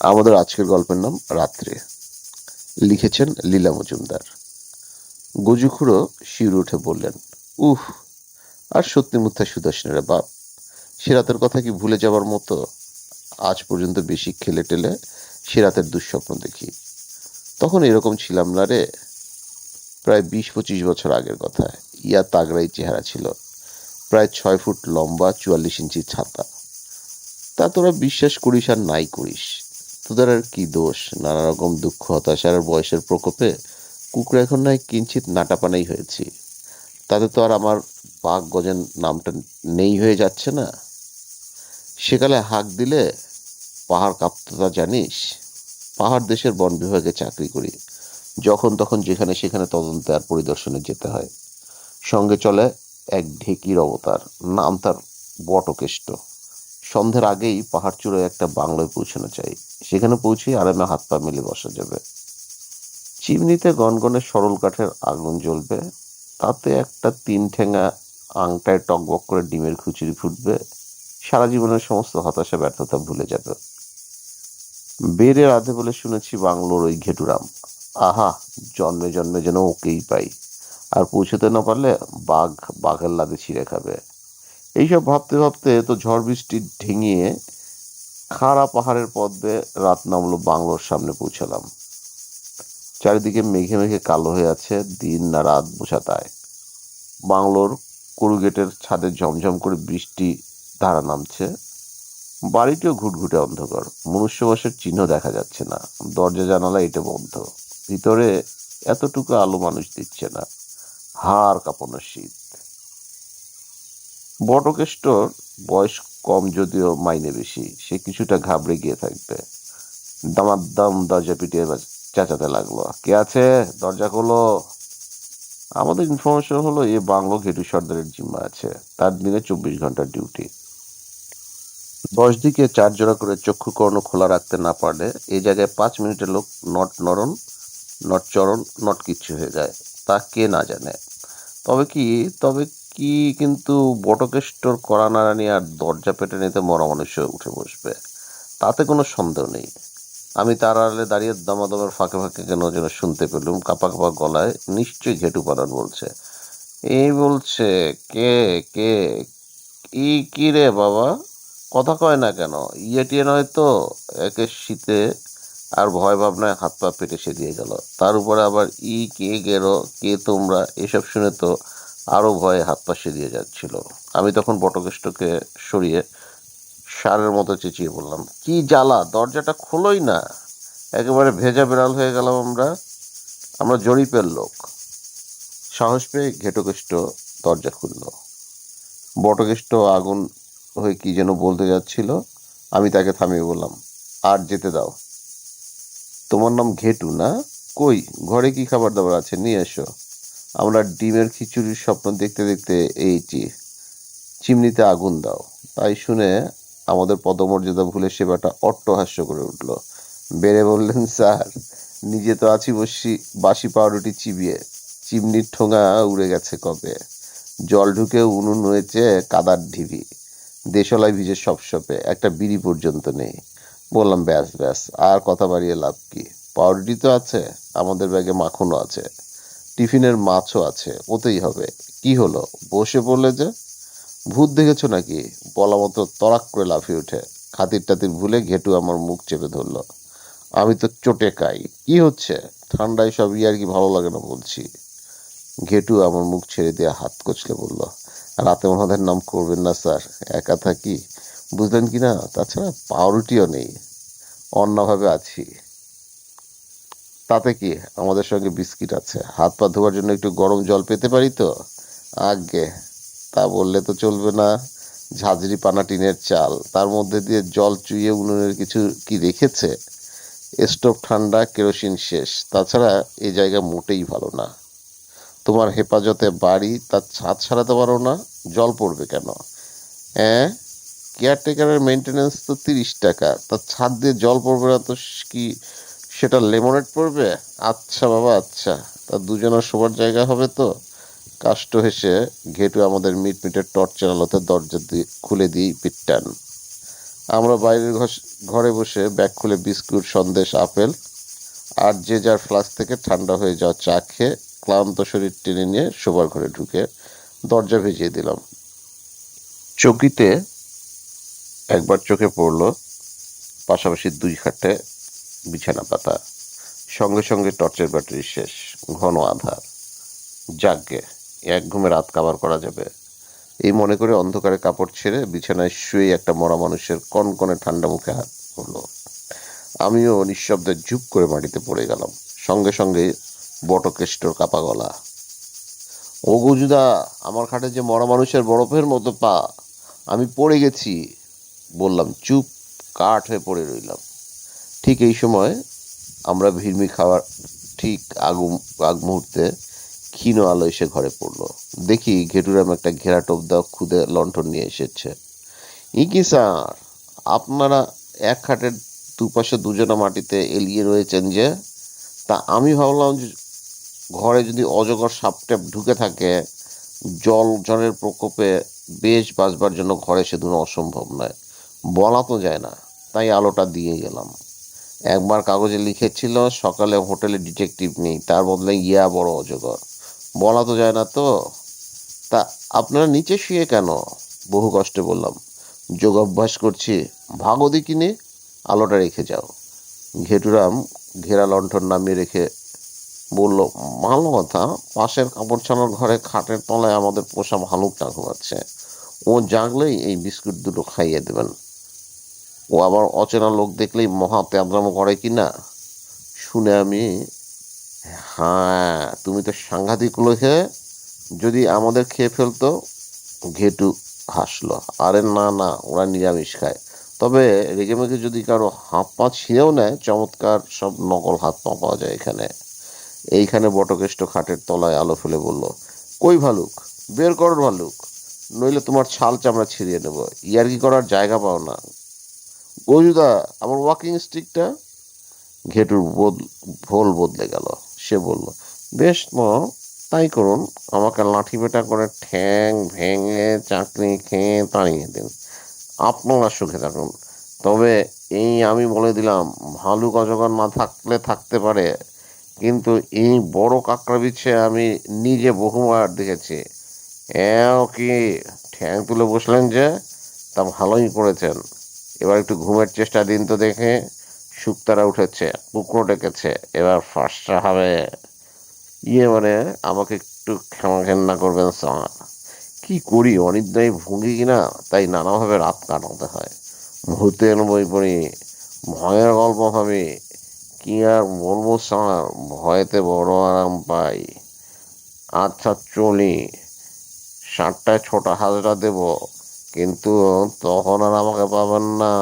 আমাদের আজকের গল্পের নাম রাত্রে। লিখেছেন লীলা মজুমদার। গজুখুড়ো শিউরে উঠে বললেন উহ আর সত্যি মিথ্যা সুদর্শনের বাপ। সে রাতের কথা কি ভুলে যাবার মতো? আজ পর্যন্ত বেশি খেলে টেলে সে রাতের দুঃস্বপ্ন দেখি। তখন এরকম ছিলাম না রে। প্রায় বিশ পঁচিশ বছর আগের কথা। ইয়া তাগড়াই চেহারা ছিল। প্রায় ছয় ফুট লম্বা, চুয়াল্লিশ ইঞ্চি ছাতা। তা তোরা বিশ্বাস করিস আর নাই করিস। আর কি দোষ? নানা রকম দুঃখ হতাশার বয়সের প্রকোপে কুকুর এখন নয় কিঞ্চিত নাটাপানাই হয়েছি। তাতে তো আর আমার বাঘ গজেন নামটা নেই হয়ে যাচ্ছে না। সেকালে হাঁক দিলে পাহাড় কাঁপতো তা জানিস? পাহাড় দেশের বন বিভাগে চাকরি করি। যখন তখন যেখানে সেখানে তদন্তে আর পরিদর্শনে যেতে হয়। সঙ্গে চলে এক ঢেকির অবতার, নাম তার বটকেষ্ট। সন্ধ্যের আগেই পাহাড় চূড়ায় একটা বাংলোয় পৌঁছানো চাই। সেখানে পৌঁছে আরামে হাত পা মেলে বসা যাবে। চিমনিতে গনগনে সরল কাঠের আগুন জ্বলবে। তাতে একটা তিন ঠেঙা আংটায় টকবক করে ডিমের খুচুরি ফুটবে। সারা জীবনের সমস্ত হতাশা, ব্যর্থতা ভুলে যাবে। বেড়ে রাধে বলে শুনেছি বাংলোর ওই ঘেটুরাম। আহা, জন্মে জন্মে যেন ওকেই পাই। আর পৌঁছতে না পারলে বাঘ বাঘের লাদে ছিঁড়ে খাবে। এইসব ভাবতে ভাবতে তো ঝড় বৃষ্টি ঢেঙিয়ে খাড়া পাহাড়ের পথ রাত নামলো বাংলোর সামনে পৌঁছালাম। চারিদিকে মেঘে মেঘে কালো হয়ে আছে, দিন না রাত বোঝা তাই বাংলোর করুগেটের ছাদে ঝমঝম করে বৃষ্টি ধারা নামছে। বাড়িটিও ঘুটঘুটে অন্ধকার। মনুষ্যবাসের চিহ্ন দেখা যাচ্ছে না। দরজা, জানালা এটা বন্ধ। ভিতরে এতটুকু আলো মানুষ দিচ্ছে না। হাড় কাঁপানো শীত। বটকেষ্টর বয়স কম যদিও মাইনে বেশি, সে কিছুটা ঘাবড়ে গিয়ে থাকবে। দামাদ্দাম দরজা পিটিয়ে চেঁচাতে লাগল। কে আছে? দরজা খোলো। আমাদের ইনফরমেশন হলো এ বাংলো ঘেটু সর্দারের জিম্মা আছে। তার দিনে চব্বিশ ঘণ্টার ডিউটি দশ দিকে চার জোড়া করে চক্ষু কর্ণ খোলা রাখতে না পারলে এই জায়গায় পাঁচ মিনিটের লোক নট নরণ, নট চরণ, নট কিচ্ছু হয়ে যায়। তা কে না জানে। তবে কি, তবে কি কিন্তু বটকেষ্টর নাড়ানি আর দরজা পেটে নিতে মরা মানুষ উঠে বসবে। তাতে কোনো সন্দেহ নেই। আমি তার আড়ালে দাঁড়িয়ে দমাদমের ফাঁকে ফাঁকে কেন যেন শুনতে পেলুম, কাপা কাপা গলায় নিশ্চয়ই ঘেটু পালন বলছে। এই বলছে, কে কে কি কি রে বাবা? কথা কয় না কেন? ইয়ে টিয়ে নয় তো? একে শীতে আর ভয় ভাবনায় হাত পা পেটে সে দিয়ে গেল। তার উপরে আবার, ই কে গেরো কে তোমরা? এসব শুনে তো আরও ভয়ে হাত পা সেরিয়ে যাচ্ছিল। আমি তখন বটকেষ্টকে সরিয়ে সারের মতো চেঁচিয়ে বললাম, কি জ্বালা, দরজাটা খোলোই না। একেবারে ভেজা বেড়াল হয়ে গেলাম আমরা। আমরা জরিপের লোক। সাহস পেয়ে ঘেটকেষ্ট দরজা খুলল। বটকেষ্ট আগুন হয়ে কি যেন বলতে যাচ্ছিল, আমি তাকে থামিয়ে বললাম, আর যেতে দাও। তোমার নাম ঘেটু না? কই? ঘরে কি খাবার দাবার আছে? নিয়ে এসো। আমরা ডিমের খিচুড়ির স্বপ্ন দেখতে দেখতে এইটি। চিমনিতে আগুন দাও। তাই শুনে আমাদের পদমর্যাদা ভুলে সেবাটা অট্টহাস্য করে উঠল। বেড়ে বললেন, স্যার, নিজে তো আছি বসি, বাসি পাউরুটি চিবিয়ে। চিমনির ঠোঙা উড়ে গেছে কবে? জল ঢুকে উনুন হয়েছে কাদার ঢিবি। দেশলায় ভিজে সব সপসপে একটা বিড়ি পর্যন্ত নেই। বললাম, ব্যাস ব্যাস, আর কথা বাড়িয়ে লাভ কি? পাউরুটি তো আছে, আমাদের ব্যাগে মাখনও আছে। টিফিনের মাছও আছে ওতেই হবে। কি হলো? বসে পড়লে যে? ভূত দেখেছ নাকি? বলা মতো তরাক করে লাফিয়ে উঠে খাতির টাতির ভুলে ঘেটু আমার মুখ চেপে ধরলো। আমি তো চোটে কাই। কি হচ্ছে? ঠান্ডায় সব ইয়ার কি ভালো লাগে না বলছি। ঘেটু আমার মুখ ছেড়ে দিয়ে হাত কচলে বলল, রাতে ওনাদের নাম করবেন না, স্যার। একা থাকি? বুঝলেন কি না? তাছাড়া পাউরুটিও নেই। অন্যভাবে আছি। তাতে কি আমাদের সঙ্গে বিস্কিট আছে? হাত পা ধোয়ার জন্য একটু গরম জল পেতে পারি তো? আগে তা বললে তো চলবে না। ঝাঁঝরি পানা টিনের চাল, তার মধ্যে দিয়ে জল চুইয়ে উনুনের কিছু কি রেখেছে? স্টোভ ঠান্ডা, কেরোসিন শেষ। তাছাড়া এই জায়গা মোটেই ভালো না। তোমার হেফাজতে বাড়ি তার ছাদ সারাতে পারো না। জল পড়বে কেন? হ্যাঁ কেয়ারটেকারের মেনটেনেন্স তো তিরিশ টাকা। তার ছাদ দিয়ে জল পড়বে না তো কি সেটা লেমনেড পড়বে আচ্ছা বাবা আচ্ছা। তা দুজনের শোবার জায়গা হবে তো। কাষ্ট হেসে ঘেটু আমাদের মিট মিটের টর্চ চালালোতে দরজা দিয়ে খুলে দিই পিটটান আমরা বাইরের ঘরে বসে ব্যাগ খুলে বিস্কুট, সন্দেশ, আপেল আর যে যার ফ্লাস্ক থেকে ঠান্ডা হয়ে যাওয়া চা খেয়ে ক্লান্ত শরীর টেনে নিয়ে শোবার ঘরে ঢুকে দরজা ভেজিয়ে দিলাম। চকিতে একবার চোখে পড়ল, পাশাপাশি দুই খাটে বিছানা পাতা, সঙ্গে সঙ্গে টর্চের ব্যাটারি শেষ, ঘন আধার। যাকগে, এক ঘুমে রাত কাবার করা যাবে। এই মনে করে অন্ধকারে কাপড় ছেড়ে বিছানায় শুয়ে একটা মরা মানুষের কনকনে ঠান্ডা মুখে হাত পড়ল আমিও নিঃশব্দে ঝুপ করে মাটিতে পড়ে গেলাম, সঙ্গে সঙ্গে বটকেষ্টর কাপা গলা। ও গুজুদা, আমার খাটে যে মরা মানুষের বরফের মতো পা, আমি পড়ে গেছি, বললাম, চুপ, কাঠ হয়ে পড়ে রইলাম। ঠিক এই সময় আমরা ভিড়মি খাওয়ার ঠিক আগু আগ মুহূর্তে ক্ষীণ আলো এসে ঘরে পড়ল। দেখি ঘেটুরাম একটা ঘেরা টোপ দেওয়া খুদে লণ্ঠন নিয়ে এসেছে। ই কি স্যার? আপনারা এক খাটের দুপাশে দুজনা মাটিতে এলিয়ে রয়েছেন যে, তা আমি ভাবলাম যে ঘরে যদি অজগর সাপটেপ ঢুকে থাকে, জল জলের প্রকোপে বেশ বাঁচবার জন্য ঘরে সেদিন অসম্ভব নয়। বলা তো যায় না, তাই আলোটা দিয়ে গেলাম। একবার কাগজে লিখেছিল, সকালে হোটেলে ডিটেকটিভ নেই, তার বদলে ইয়া বড় অজগর। বলা তো যায় না তো? তা আপনারা নিচে শুয়ে কেন? বহু কষ্টে বললাম। যোগ অভ্যাস করছি, ভাগো কিনে আলোটা রেখে যাও। ঘেটুরাম ঘেরা লণ্ঠন নামিয়ে রেখে বলল, ভালো কথা, পাশের কাপড় ছানার ঘরে খাটের তলায় আমাদের পোষা ভালুকটা ঘুমাচ্ছে। ও জাগলেই এই বিস্কুট দুটো খাইয়ে দেবেন। ও আবার অচেনা লোক দেখলেই মহা প্যাদরামো করে কি না? শুনে আমি হ্যাঁ তুমি তো সাংঘাতিক লোকে যদি আমাদের খেয়ে ফেলতো, ঘেটু হাসলো। আরে না না, ওরা নিরামিষ খায়। তবে রেগে মেগে যদি কারও হাত পা ছিঁড়েও নেয়, চমৎকার সব নকল হাত পা পাওয়া যায় এখানে। এইখানে বটকেষ্ট খাটের তলায় আলো ফেলে বলল, কই ভালুক? বের করো ভালুক। নইলে তোমার ছাল চামড়া ছিঁড়িয়ে নেব। ইয়ার্কি করার জায়গা পাও না। গজুদা আমার ওয়াকিং স্টিকটা ঘেটুর ভোল বদলে গেল। সে বলল, বেশ তো তাই করুন, আমাকে লাঠি পেটা করে ঠ্যাং ভেঙে চাকরি খেয়ে তাড়িয়ে দিন। আপনারা সুখে থাকুন। তবে এই আমি বলে দিলাম ভালুক অজগর না থাকলে থাকতে পারে, কিন্তু এই বড় কাঁকড়া বিছে আমি নিজে বহুবার দেখেছি। কি ঠ্যাং তুলে বসলেন যে, তা ভালোই করেছেন। এবার একটু ঘুমের চেষ্টা দিন তো দেখে। শুক্তারা উঠেছে কুকড়ো ডেকেছে, এবার ফার্স্টটা হবে। ইয়ে মানে আমাকে একটু ক্ষমা ঘেন্না করবেন, স্যার। কি করি, অনিদ্রায় ভুগি কিনা? তাই নানাভাবে রাত কাটাতে হয়। ভূতের বই পড়ি, ভয়ের গল্প ভাবি। কি আর বলব, স্যার? ভয়েতে বড় আরাম পাই। আচ্ছা চলি। সাতটায় ছোট হাজরা দেব। কিন্তু তখন আর আমাকে পাবেন না।